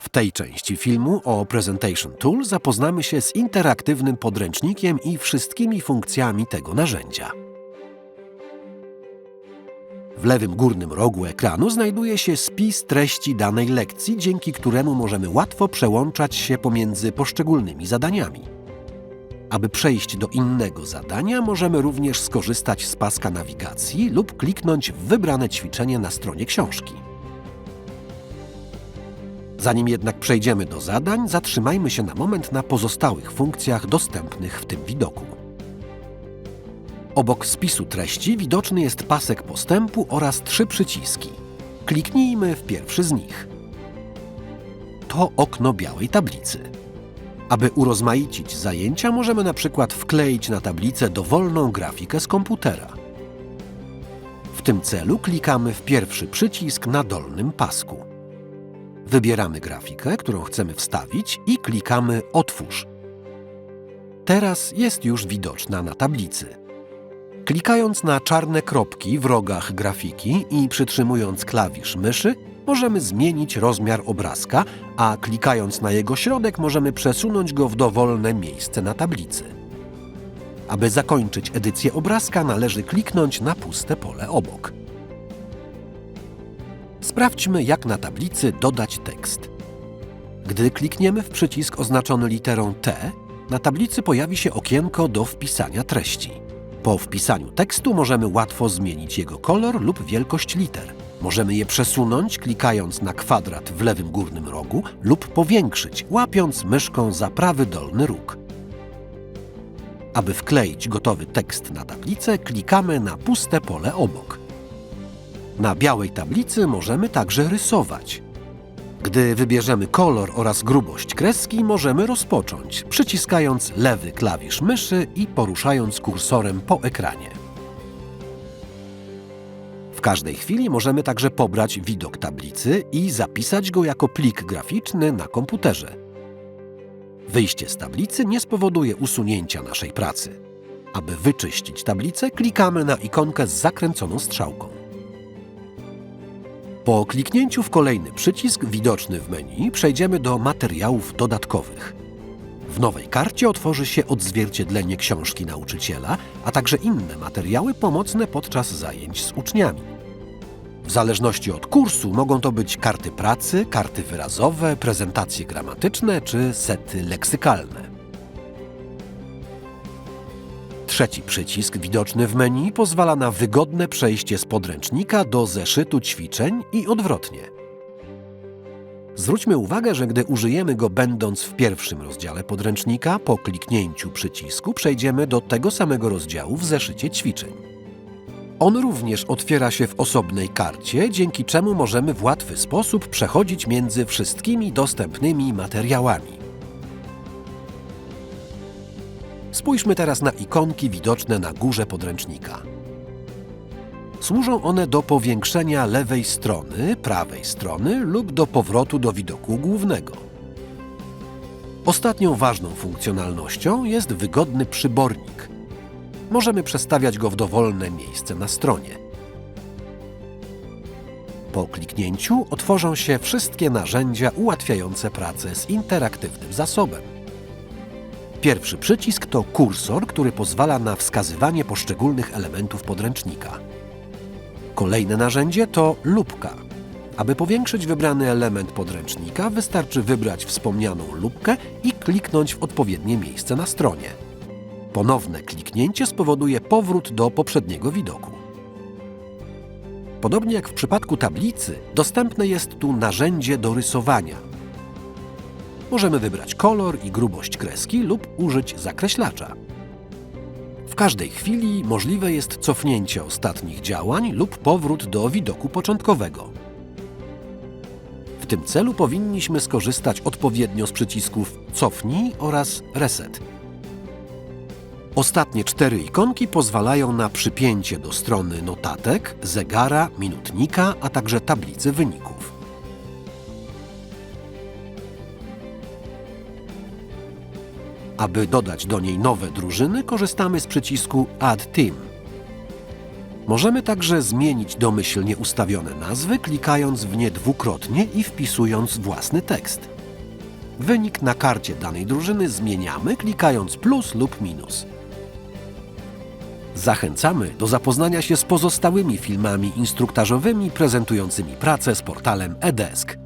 W tej części filmu o Presentation Tool zapoznamy się z interaktywnym podręcznikiem i wszystkimi funkcjami tego narzędzia. W lewym górnym rogu ekranu znajduje się spis treści danej lekcji, dzięki któremu możemy łatwo przełączać się pomiędzy poszczególnymi zadaniami. Aby przejść do innego zadania, możemy również skorzystać z paska nawigacji lub kliknąć w wybrane ćwiczenie na stronie książki. Zanim jednak przejdziemy do zadań, zatrzymajmy się na moment na pozostałych funkcjach dostępnych w tym widoku. Obok spisu treści widoczny jest pasek postępu oraz trzy przyciski. Kliknijmy w pierwszy z nich. To okno białej tablicy. Aby urozmaicić zajęcia, możemy na przykład wkleić na tablicę dowolną grafikę z komputera. W tym celu klikamy w pierwszy przycisk na dolnym pasku. Wybieramy grafikę, którą chcemy wstawić i klikamy Otwórz. Teraz jest już widoczna na tablicy. Klikając na czarne kropki w rogach grafiki i przytrzymując klawisz myszy, możemy zmienić rozmiar obrazka, a klikając na jego środek możemy przesunąć go w dowolne miejsce na tablicy. Aby zakończyć edycję obrazka, należy kliknąć na puste pole obok. Sprawdźmy, jak na tablicy dodać tekst. Gdy klikniemy w przycisk oznaczony literą T, na tablicy pojawi się okienko do wpisania treści. Po wpisaniu tekstu możemy łatwo zmienić jego kolor lub wielkość liter. Możemy je przesunąć, klikając na kwadrat w lewym górnym rogu lub powiększyć, łapiąc myszką za prawy dolny róg. Aby wkleić gotowy tekst na tablicę, klikamy na puste pole obok. Na białej tablicy możemy także rysować. Gdy wybierzemy kolor oraz grubość kreski, możemy rozpocząć, przyciskając lewy klawisz myszy i poruszając kursorem po ekranie. W każdej chwili możemy także pobrać widok tablicy i zapisać go jako plik graficzny na komputerze. Wyjście z tablicy nie spowoduje usunięcia naszej pracy. Aby wyczyścić tablicę, klikamy na ikonkę z zakręconą strzałką. Po kliknięciu w kolejny przycisk widoczny w menu przejdziemy do materiałów dodatkowych. W nowej karcie otworzy się odzwierciedlenie książki nauczyciela, a także inne materiały pomocne podczas zajęć z uczniami. W zależności od kursu mogą to być karty pracy, karty wyrazowe, prezentacje gramatyczne czy sety leksykalne. Trzeci przycisk widoczny w menu pozwala na wygodne przejście z podręcznika do zeszytu ćwiczeń i odwrotnie. Zwróćmy uwagę, że gdy użyjemy go będąc w pierwszym rozdziale podręcznika, po kliknięciu przycisku przejdziemy do tego samego rozdziału w zeszycie ćwiczeń. On również otwiera się w osobnej karcie, dzięki czemu możemy w łatwy sposób przechodzić między wszystkimi dostępnymi materiałami. Spójrzmy teraz na ikonki widoczne na górze podręcznika. Służą one do powiększenia lewej strony, prawej strony lub do powrotu do widoku głównego. Ostatnią ważną funkcjonalnością jest wygodny przybornik. Możemy przestawiać go w dowolne miejsce na stronie. Po kliknięciu otworzą się wszystkie narzędzia ułatwiające pracę z interaktywnym zasobem. Pierwszy przycisk to kursor, który pozwala na wskazywanie poszczególnych elementów podręcznika. Kolejne narzędzie to lupka. Aby powiększyć wybrany element podręcznika, wystarczy wybrać wspomnianą lupkę i kliknąć w odpowiednie miejsce na stronie. Ponowne kliknięcie spowoduje powrót do poprzedniego widoku. Podobnie jak w przypadku tablicy, dostępne jest tu narzędzie do rysowania. Możemy wybrać kolor i grubość kreski lub użyć zakreślacza. W każdej chwili możliwe jest cofnięcie ostatnich działań lub powrót do widoku początkowego. W tym celu powinniśmy skorzystać odpowiednio z przycisków Cofnij oraz Reset. Ostatnie cztery ikonki pozwalają na przypięcie do strony notatek, zegara, minutnika, a także tablicy wyników. Aby dodać do niej nowe drużyny, korzystamy z przycisku Add Team. Możemy także zmienić domyślnie ustawione nazwy, klikając w nie dwukrotnie i wpisując własny tekst. Wynik na karcie danej drużyny zmieniamy, klikając plus lub minus. Zachęcamy do zapoznania się z pozostałymi filmami instruktażowymi prezentującymi pracę z portalem eDesk.